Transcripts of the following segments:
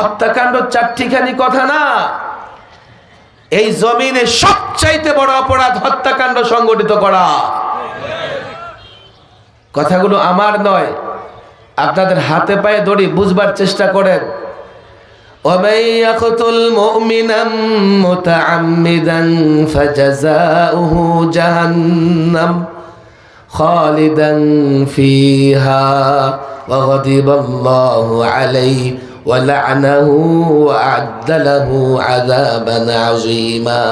হত্যাকাণ্ড চারটিখানি কথা না এই জমিনে সবচাইতে বড় অপরাধ হত্যাকাণ্ড সংগঠিত করা কথাগুলো আমার নয় আপনাদের হাতে পায়ে দড়ি বুঝবার চেষ্টা করেন ومن يقتل مؤمنا متعمدا فجزاؤه جهنم خالدا فيها وغضب الله عليه ولعنه وأعد له عذابا عظيما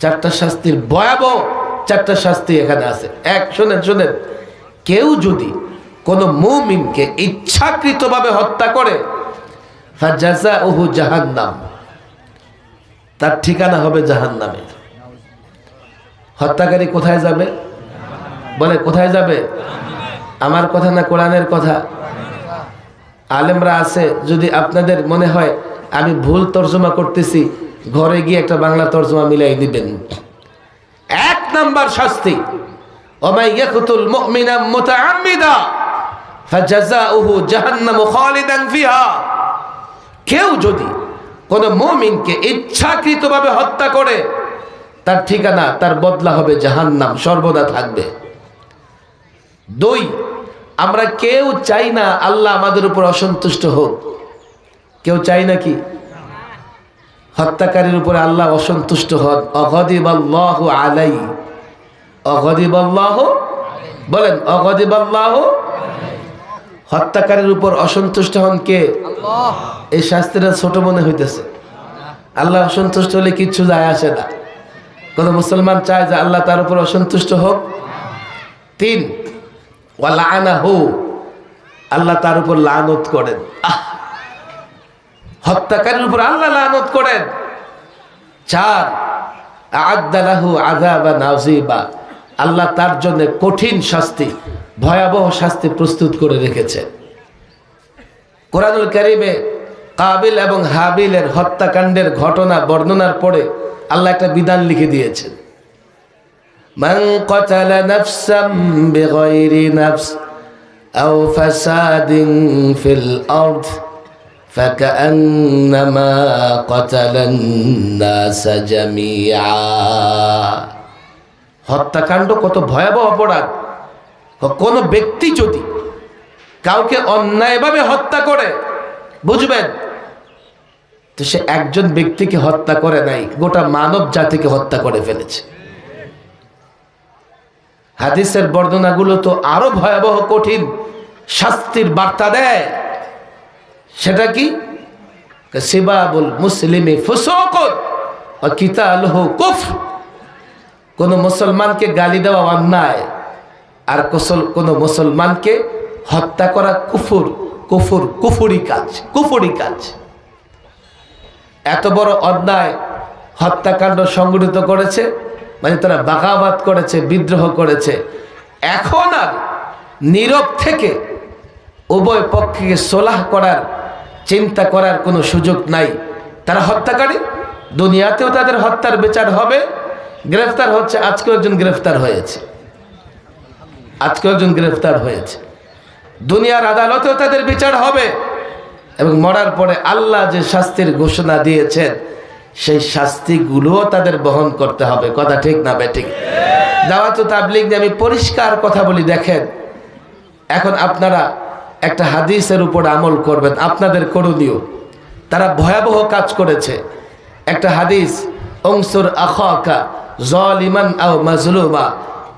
চারটা শাস্তির ভয়াবহ চারটা শাস্তি এখানে আছে এক শোনেন শোনেন কেউ যদি কোনো মুমিনকে ইচ্ছাকৃতভাবে হত্যা করে ফাজাজা ওহু জাহান্নাম তার ঠিকানা হবে জাহান্নামে হত্যাকারী কোথায় যাবে বলে কোথায় যাবে আমার কথা না কোরআনের কথা আলেমরা আছে, যদি আপনাদের মনে হয় আমি ভুল তর্জমা করতেছি, ঘরে গিয়ে একটা বাংলা তর্জমা মিলাই দিবেন। এক নাম্বার শাস্তি কেউ যদি কোন মুমিনকে ইচ্ছাকৃতভাবে হত্যা করে, তার ঠিকানা, তার বদলা হবে জাহান্নাম, সর্বদা থাকবে। দুই আমরা কেউ চাই না আল্লাহ আমাদের উপর অসন্তুষ্ট হোক। কেউ চাই না কি হত্যাকারীর উপরে আল্লাহ অসন্তুষ্ট হন। অগদিব আল্লাহ আলাই। অগদিব আল্লাহ বলেন অগদিব আল্লাহ হত্যাকারীর উপর অসন্তুষ্ট হন কে? এই শাস্তিটা ছোট মনে হইতেছে। আল্লাহ অসন্তুষ্ট হলে কিচ্ছু যায় আসে না। কোন মুসলমান চায় যে আল্লাহ তার উপর অসন্তুষ্ট হোক। তিন আল্লাহ তার উপর লানত করেন! হত্যাকারীর উপর আল্লাহ লানত করেন। চার আল্লাহ তার জন্য কঠিন শাস্তি, ভয়াবহ শাস্তি প্রস্তুত করে রেখেছে কোরআনুল কারিমে কাবিল এবং হাবিলের হত্যাকাণ্ডের ঘটনা বর্ণনার পরে আল্লাহ একটা বিধান লিখে দিয়েছেন। من قتل نفسا بغير نفس أو فساد في الأرض فكأنما قتل الناس جميعا হত্যাকাণ্ড কত ভয়াবহ অপরাধ কোন ব্যক্তি যদি কাউকে অন্যায়ভাবে হত্যা করে বুঝবেন তো সে একজন ব্যক্তিকে হত্যা করে নাই গোটা মানব জাতিকে হত্যা করে ফেলেছে হাদিসের বর্ণনাগুলো তো আরও ভয়াবহ কঠিন। শাস্তির বার্তা দেয়। সেটা কি? সিবাবুল মুসলিমে কিতালহ কুফ কোন মুসলমানকে গালি দেওয়া অন্যায়, আর কোসল কোন মুসলমানকে হত্যা করা কুফুর কুফুর, কুফুরি কাজ কুফুরি কাজ। এত বড় অন্যায় হত্যাকাণ্ড সংগঠিত করেছে মানে তারা বাগাবাদ করেছে বিদ্রোহ করেছে। এখন আর নীরব থেকে উভয় পক্ষকে সোলাহ করার চিন্তা করার কোনো সুযোগ নাই। তারা হত্যাকারী দুনিয়াতেও তাদের হত্যার বিচার হবে। গ্রেফতার হচ্ছে আজকেও একজন গ্রেফতার হয়েছে। আজকেও একজন গ্রেফতার হয়েছে। দুনিয়ার আদালতেও তাদের বিচার হবে। এবং মরার পরে আল্লাহ যে শাস্তির ঘোষণা দিয়েছেন সেই শাস্তিগুলোও তাদের বহন করতে হবে। কথা ঠিক না বেঠিক দাওয়াত তাবলিগ নিয়ে আমি পরিষ্কার কথা বলি, দেখেন, এখন আপনারা একটা হাদিসের উপর আমল করবেন, আপনাদের করণীয়। তারা ভয়াবহ কাজ করেছে। একটা হাদিস, অংসুর আখা জল ইমান আও মাজলুমা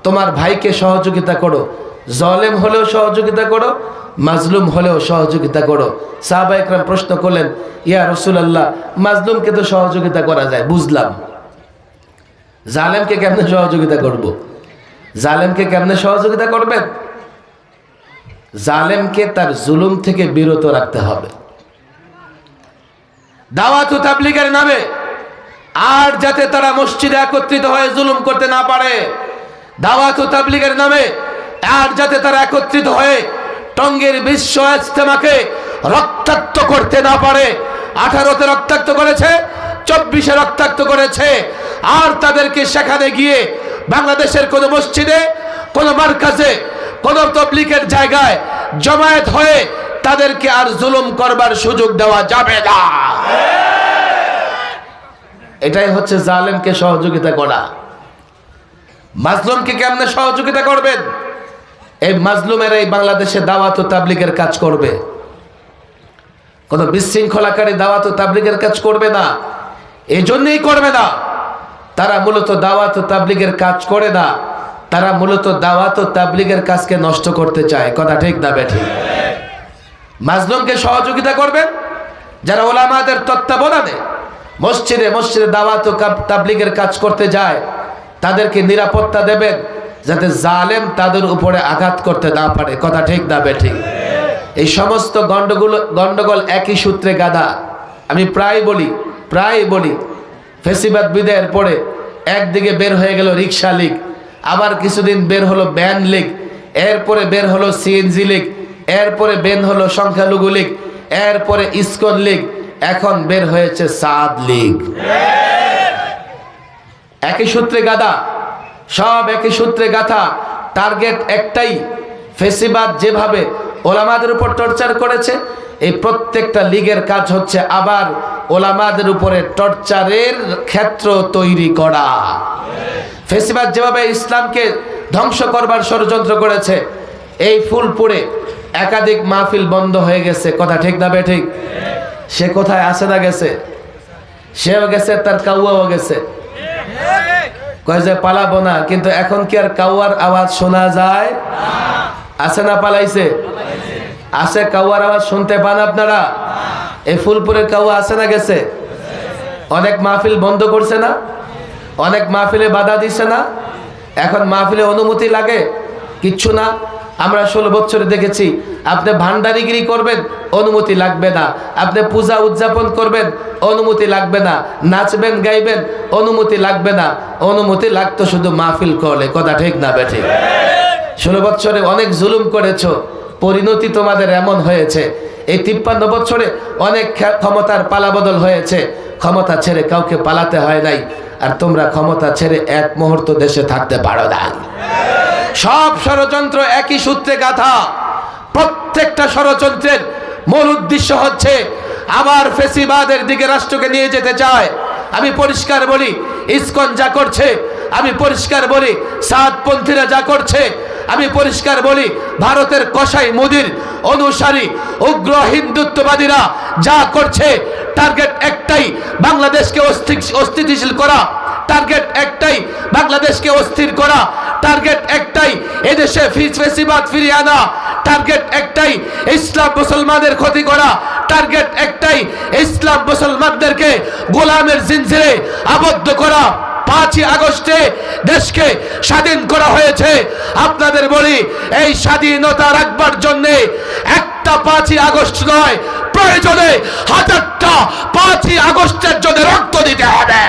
তোমার ভাইকে সহযোগিতা করো। জলেম হলেও সহযোগিতা করো, মাজলুম হলেও সহযোগিতা করো। সাহাবা একরাম প্রশ্ন করলেন, ইয়া রসুলাল্লাহ, মাজলুমকে তো সহযোগিতা করা যায়, বুঝলাম। জালেমকে কেমনে সহযোগিতা করব। জালেমকে কেমনে সহযোগিতা করবেন? জালেমকে তার জুলুম থেকে বিরত রাখতে হবে। দাওয়াত নামে, আর যাতে তারা মসজিদে একত্রিত হয়ে জুলুম করতে না পারে, দাওয়াত নামে আর যাতে তারা একত্রিত হয়ে টঙ্গের বিশ্ব ইজতেমাকে রক্তাক্ত করতে না পারে। আঠারোতে রক্তাক্ত করেছে, চব্বিশে রক্তাক্ত করেছে। আর তাদেরকে সেখানে গিয়ে বাংলাদেশের কোনো মসজিদে, কোনো মার্কাজে, কোন তবলিকের জায়গায় জমায়েত হয়ে তাদেরকে আর জুলুম করবার সুযোগ দেওয়া যাবে না। এটাই হচ্ছে জালেমকে সহযোগিতা করা। মাজলুমকে কেমনে সহযোগিতা করবেন? এই মাজলুমের এই বাংলাদেশে দাওয়াত ও তাবলিগের কাজ করবে। কোনো বিশৃঙ্খলাকারী দাওয়াত ও তাবলিগের কাজ করবে না। এই জন্যই করবে না। তারা মূলত দাওয়াত ও তাবলিগের কাজ করে না। তারা মূলত দাওয়াত ও তাবলিগের কাজকে নষ্ট করতে চায়। কথা ঠিক না বেঠি? মাজলুমকে সহযোগিতা করবেন যারা ওলামাদের তত্ত্বাবধানে মসজিদে মসজিদে দাওয়াত ও তাবলিগের কাজ করতে যায়, তাদেরকে নিরাপত্তা দেবেন। যাতে জালেম তাদের উপরে আঘাত করতে না পারে। কথা ঠিক না বেঠিক এই সমস্ত গন্ডগোল গন্ডগোল একই সূত্রে গাদা। আমি প্রায় বলি প্রায় বলি ফেসিবাদ বিদায়ের পরে একদিকে বের হয়ে গেল রিক্সা লীগ আবার কিছুদিন বের হলো ব্যান লীগ এরপরে বের হলো সিএনজি লীগ এরপরে বের হলো সংখ্যালঘু লীগ এরপরে ইসকন লীগ এখন বের হয়েছে সাদ লীগ। একই সূত্রে গাদা। সব একই সূত্রে গাথা। টার্গেট একটাই, ফেসিবাদ যেভাবে ওলামাদের উপর টর্চার করেছে, এই প্রত্যেকটা লীগের কাজ হচ্ছে আবার ওলামাদের উপরে টর্চারের ক্ষেত্র তৈরি করা। ফেসিবাদ যেভাবে ইসলামকে ধ্বংস করবার ষড়যন্ত্র করেছে, এই ফুল ফুলপুরে একাধিক মাহফিল বন্ধ হয়ে গেছে। কথা ঠিক না বে ঠিক সে কোথায়? আসে না গেছে? সেও গেছে, তার কাউয়াও গেছে। কয় যে পালাবো না, কিন্তু এখন কি আর কাউয়ার আওয়াজ শোনা যায়? আছে না পালাইছে? আছে, কাউয়ার আওয়াজ শুনতে পান আপনারা? এই ফুলপুরের কাউয়া আছে না গেছে? অনেক মাহফিল বন্ধ করছে না? অনেক মাহফিলে বাধা দিচ্ছে না? এখন মাহফিলে অনুমতি লাগে? কিচ্ছু না? আমরা ষোলো বছরে দেখেছি, আপনি ভান্ডারিগিরি করবেন, অনুমতি লাগবে না। আপনি পূজা উদযাপন করবেন, অনুমতি লাগবে না। নাচবেন, গাইবেন, অনুমতি লাগবে না। অনুমতি লাগতো শুধু মাহফিল করলে, কথা ঠিক না বেঠে? ষোলো বছরে অনেক জুলুম করেছ, পরিণতি তোমাদের এমন হয়েছে। এই তিপ্পান্ন বছরে অনেক ক্ষমতার পালাবদল হয়েছে, ক্ষমতা ছেড়ে কাউকে পালাতে হয় নাই। আর তোমরা ক্ষমতা ছেড়ে এক মুহূর্ত দেশে থাকতে পারো না সব ষড়যন্ত্র একই সূত্রে গাথা। প্রত্যেকটা ষড়যন্ত্রের মূল উদ্দেশ্য হচ্ছে আবার ফেসিবাদের দিকে রাষ্ট্রকে নিয়ে যেতে চায়। আমি পরিষ্কার বলি, ইসকন যা করছে, আমি পরিষ্কার বলি, সাতপন্থীরা যা করছে, আমি পরিষ্কার বলি, ভারতের কসাই মোদির অনুসারী উগ্র হিন্দুত্ববাদীরা যা করছে, টার্গেট একটাই, বাংলাদেশকে অস্থিতিশীল করা। টার্গেট একটাই, বাংলাদেশকে অস্থির করা। টার্গেট একটাই। এদেশে ফিস ফেসিবাদ ফিরিয়ে আনা। টার্গেট একটাই, ইসলাম মুসলমানদের ক্ষতি করা। টার্গেট একটাই, ইসলাম মুসলমানদেরকে গোলামের জিনজিরে আবদ্ধ করা। পাঁচই আগস্টে দেশকে স্বাধীন করা হয়েছে। আপনাদের বলি, এই স্বাধীনতা রাখবার জন্য একটা পাঁচই আগস্ট নয়, প্রয়োজনে হাজারটা পাঁচই আগস্টের জন্য রক্ত দিতে হবে।